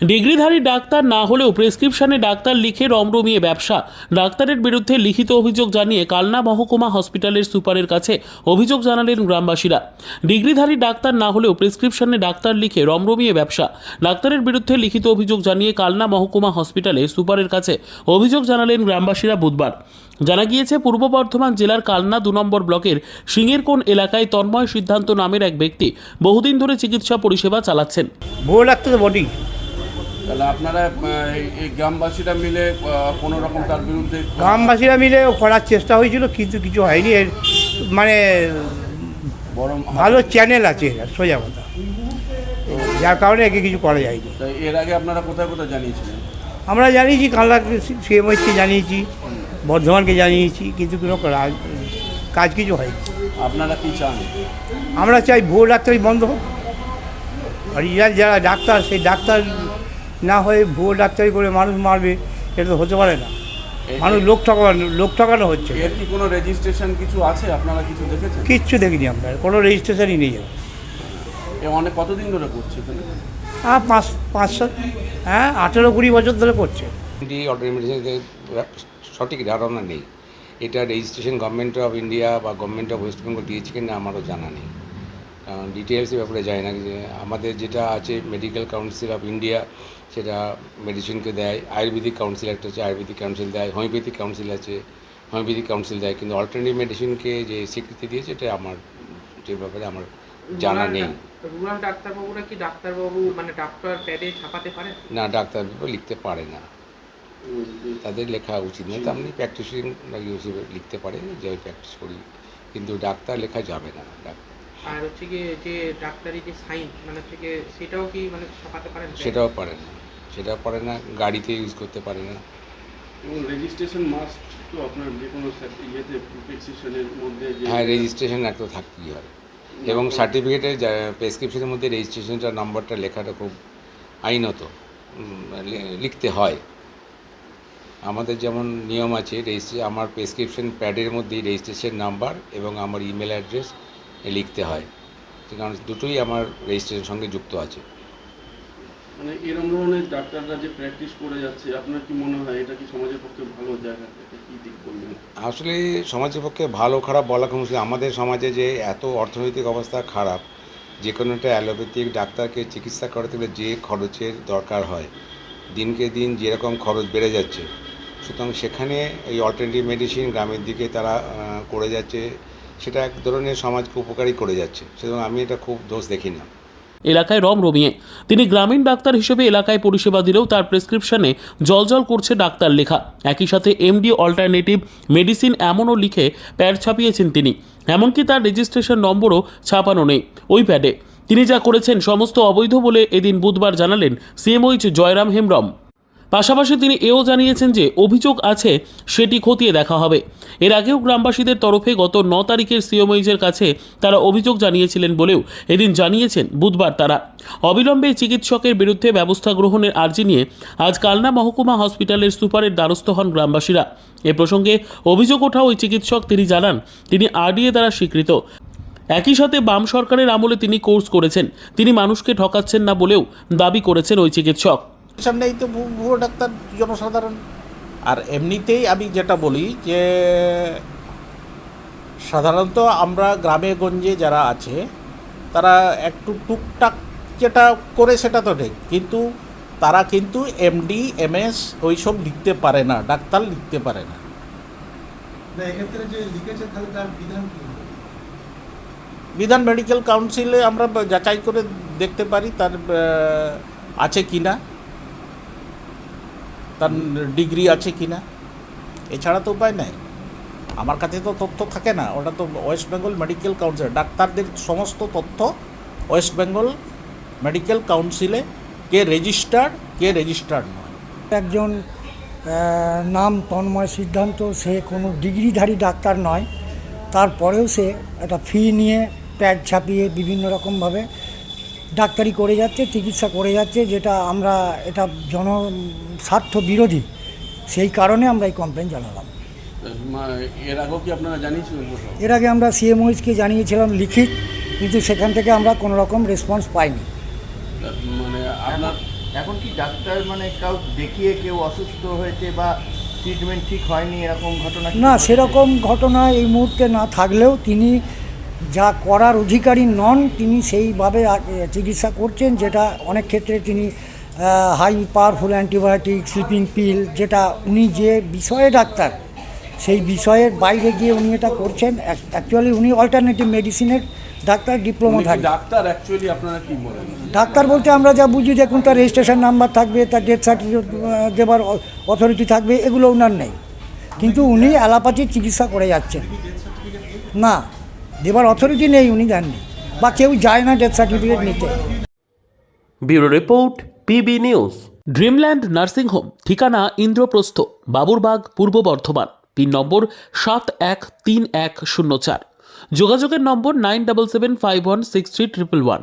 ডিগ্রিধারী doctor না হলেও প্রেসক্রিপশনে doctor লিখে রমরমিয়ে ব্যবসা। ডাক্তারের বিরুদ্ধে লিখিত অভিযোগ জানিয়ে কালনা মহকুমা হসপিটালের সুপারের কাছে অভিযোগ জানালেন গ্রামবাসীরা। ডিগ্রিধারী ডাক্তার না হলেও প্রেসক্রিপশনে ডাক্তার লিখে রমরমিয়ে ব্যবসা। ডাক্তারের বিরুদ্ধে লিখিত অভিযোগ জানিয়ে কালনা মহকুমা হসপিটালে সুপারের কাছে অভিযোগ জানালেন গ্রামবাসীরা বুধবার। জানা গিয়েছে, পূর্ব বর্ধমান জেলার কালনা দু নম্বর ব্লকের সিঙ্গেরকোণ এলাকায় তন্ময় সিদ্ধান্ত নামের এক ব্যক্তি বহুদিন ধরে চিকিৎসা পরিষেবা চালাচ্ছেন। বটেই তাহলে আপনারা এই- গ্রামবাসীরা মিলে কোনো রকম তার বিরুদ্ধে গ্রামবাসীরা মিলে করার চেষ্টা হয়েছিল কিন্তু কিছু হয়নি। এর মানে বড় ভালো চ্যানেল আছে সোজা কথা। যার কারণে একে কিছু করা যায়নি। এর আগে আপনারা কোথায় কোথায় জানিয়েছিলেন? আমরা জানিয়েছি কালনা সিএমএইচকে জানিয়েছি বর্ধমানকে জানিয়েছি কিন্তু কোনো কাজ কিছু হয়নি। আপনারা কি চান? আমরা চাই ভুয়ো ডাক্তারি বন্ধ হোক। অরিজিনাল যারা ডাক্তার সেই ডাক্তার না হয়ে ভুয়ো ডাক্তারি করে মানুষ মারবে এটা তো হতে পারে না। মানুষ লোক ঠকানো লোক ঠকানো হচ্ছে। এর কি কোনো রেজিস্ট্রেশন কিছু আছে? আপনারা কিছু দেখেছেন? কিচ্ছু দেখিনি আমরা কোনো রেজিস্ট্রেশনই নেই অনেক কতদিন ধরে করছে হ্যাঁ পাঁচ পাঁচ সাত হ্যাঁ আঠেরো কুড়ি বছর ধরে করছে। সঠিক ধারণা নেই। এটা রেজিস্ট্রেশন গভর্নমেন্ট অফ ইন্ডিয়া বা গভর্নমেন্ট অফ ওয়েস্ট বেঙ্গল দিয়েছে কিনা আমারও জানা নেই। ডিটেলসের ব্যাপারে যায় না যে আমাদের যেটা আছে মেডিকেল কাউন্সিল অফ ইন্ডিয়া সেটা মেডিসিনকে দেয় আয়ুর্বেদিক কাউন্সিল একটা আছে আয়ুর্বেদিক কাউন্সিল দেয় হোমিওপ্যাথিক কাউন্সিল আছে হোমিওপ্যাথিক কাউন্সিল দেয় কিন্তু অল্টারনেটিভ মেডিসিনকে যে স্বীকৃতি দিয়েছে এটা আমার যে ব্যাপারে আমার জানা নেই। রুরাল ডাক্তারবাবুরা কি ডাক্তারবাবু মানে ডাক্তার প্যাডে ছাপাতে পারেন না ডাক্তারবাবু লিখতে পারে না। তাদের লেখা উচিত নয় তো আপনি প্র্যাকটিসিং হিসেবে লিখতে পারে যে প্র্যাকটিস করি কিন্তু ডাক্তার লেখা যাবে না ডাক- আর হচ্ছে গিয়ে যে ডাক্তারি যে সাইন মানে হচ্ছে গিয়ে সেটাও কি মানে ছাপাতে পারেন? সেটাও পারে না। সেটাও পারে না গাড়িতে ইউজ করতে পারে না। এবং রেজিস্ট্রেশন মাস্ট তো আপনার যে কোনো ইয়েতে প্রেসক্রিপশনের মধ্যে যে হ্যাঁ রেজিস্ট্রেশন একটা থাকতেই হয়। এবং সার্টিফিকেটের প্রেসক্রিপশনের মধ্যে রেজিস্ট্রেশনটা নাম্বারটা লেখাটা খুব আইনত লিখতে হয়। আমাদের যেমন নিয়ম আছে রেজিস্ট্রে আমার প্রেসক্রিপশন প্যাডের মধ্যেই রেজিস্ট্রেশন নাম্বার এবং আমার ইমেল অ্যাড্রেস লিখতে হয়। কারণ দুটোই আমার রেজিস্ট্রেশনের সঙ্গে যুক্ত আছে। মানে এরকম ধরনের ডাক্তাররা যে প্র্যাকটিস করে যাচ্ছে আপনার কি মনে হয় এটা কি সমাজের পক্ষে ভালো জায়গা? কি দিক বলবেন? আসলে সমাজের পক্ষে ভালো খারাপ বলা কোনো আমাদের সমাজে যে এত অর্থনৈতিক অবস্থা খারাপ যে কোনো একটা অ্যালোপ্যাথিক ডাক্তারকে চিকিৎসা করাতে গেলে যে খরচের দরকার হয় দিনকে দিন যেরকম খরচ বেড়ে যাচ্ছে সুতরাং সেখানে এই অল্টারনেটিভ মেডিসিন গ্রামের দিকে তারা করে যাচ্ছে। সেটা এক ধরনের সমাজকে উপকারী করে যাচ্ছে। সুতরাং আমি এটা খুব দোষ দেখি না। এলাকায় রম রমিয়ে। তিনি গ্রামীণ ডাক্তার হিসেবে এলাকায় পরিষেবা দিলেও তার প্রেসক্রিপশনে জলজল করছে ডাক্তার লেখা। একই সাথে এমডি অল্টারনেটিভ মেডিসিন এমনও লিখে প্যাড ছাপিয়েছেন তিনি। এমনকি তার রেজিস্ট্রেশন নম্বরও ছাপানো নেই ওই প্যাডে। তিনি যা করেছেন সমস্ত অবৈধ বলে এদিন বুধবার জানালেন সিএমওইচ জয়রাম হেমব্রম। পাশাপাশি তিনি এও জানিয়েছেন যে অভিযোগ আছে সেটি খতিয়ে দেখা হবে। এর আগেও গ্রামবাসীদের তরফে গত ন তারিখের সিওমইজের কাছে তারা অভিযোগ জানিয়েছিলেন বলেও এদিন জানিয়েছেন বুধবার তারা। অবিলম্বে চিকিৎসকের বিরুদ্ধে ব্যবস্থা গ্রহণের আর্জি নিয়ে আজ কালনা মহকুমা হসপিটালের সুপারের দ্বারস্থ হন গ্রামবাসীরা। এ প্রসঙ্গে অভিযোগ ওঠা ওই চিকিৎসক তিনি জানান, তিনি আরডিএ দ্বারা স্বীকৃত। একই সাথে বাম সরকারের আমলে তিনি কোর্স করেছেন। তিনি মানুষকে ঠকাচ্ছেন না বলেও দাবি করেছেন ওই চিকিৎসক। সামনেই তো ভু- ভুয়ো ডাক্তার জনসাধারণ। আর এমনিতেই আমি যেটা বলি যে সাধারণত আমরা গ্রামে গঞ্জে যারা আছে তারা একটু টুকটাক যেটা করে সেটা তো ঠিক কিন্তু তারা কিন্তু এমডি এমএস ওইসব লিখতে পারে না ডাক্তার লিখতে পারে না। বিধান মেডিকেল কাউন্সিলে আমরা যাচাই করে দেখতে পারি তার আছে কি না। তার ডিগ্রি আছে কি না? এছাড়া তো উপায় নাই। আমার কাছে তো তথ্য থাকে না। ওটা তো ওয়েস্ট বেঙ্গল মেডিকেল কাউন্সিল। ডাক্তারদের সমস্ত তথ্য ওয়েস্ট বেঙ্গল মেডিকেল কাউন্সিলে কে রেজিস্টার্ড কে রেজিস্টার্ড নয়। একজন নাম তন্ময় সিদ্ধান্ত, সে কোনো ডিগ্রিধারী ডাক্তার নয়। তারপরেও সে একটা ফি নিয়ে প্যাড ছাপিয়ে বিভিন্ন রকমভাবে ডাক্তারি করে যাচ্ছে চিকিৎসা করে যাচ্ছে যেটা আমরা এটা জন স্বার্থ বিরোধী। সেই কারণে আমরা এই কমপ্লেন জানালাম। এর আগেও কি আপনারা জানিয়েছিলেন এর আগে আমরা সিএমওইচকে জানিয়েছিলাম লিখিত কিন্তু সেখান থেকে আমরা কোনো রকম রেসপন্স পাইনি। মানে আপনার এখন কি ডাক্তার মানে কাউ দেখিয়ে কেউ অসুস্থ হয়েছে বা ট্রিটমেন্ট ঠিক হয়নি এরকম ঘটনা না সেরকম সেরকম ঘটনা এই মুহূর্তে না থাকলেও তিনি যা করার অধিকারী নন তিনি সেইভাবে চিকিৎসা করছেন যেটা অনেক ক্ষেত্রে তিনি high powerful antibiotic sleeping pill যেটা উনি যে বিষয়ে ডাক্তার সেই বিষয়ের বাইরে গিয়ে উনি এটা করছেন। অ্যাকচুয়ালি উনি অল্টারনেটিভ মেডিসিনের ডাক্তার ডিপ্লোমাধারী ডাক্তার? অ্যাকচুয়ালি আপনারা কি বলেন ডাক্তার বলতে আমরা যা বুঝি দেখুন তার রেজিস্ট্রেশন নাম্বার থাকবে তার ডেথ সার্টিফিকেট দেবার অথরিটি থাকবে এগুলো ওনার নেই। কিন্তু উনি অ্যালাপাথির চিকিৎসা করে যাচ্ছেন। না। দেবার অথরিটি নেই উনি দেননি বা কেউ যায় না ডেথ সার্টিফিকেট নিতে। Bureau report PB news. Dreamland nursing home ঠিকানা ইন্দ্রপ্রস্থ বাবুরবাগ পূর্ব বর্ধমান পিন নম্বর সাত এক তিন এক শূন্য চার। যোগাযোগের number nine double seven five one six three triple one.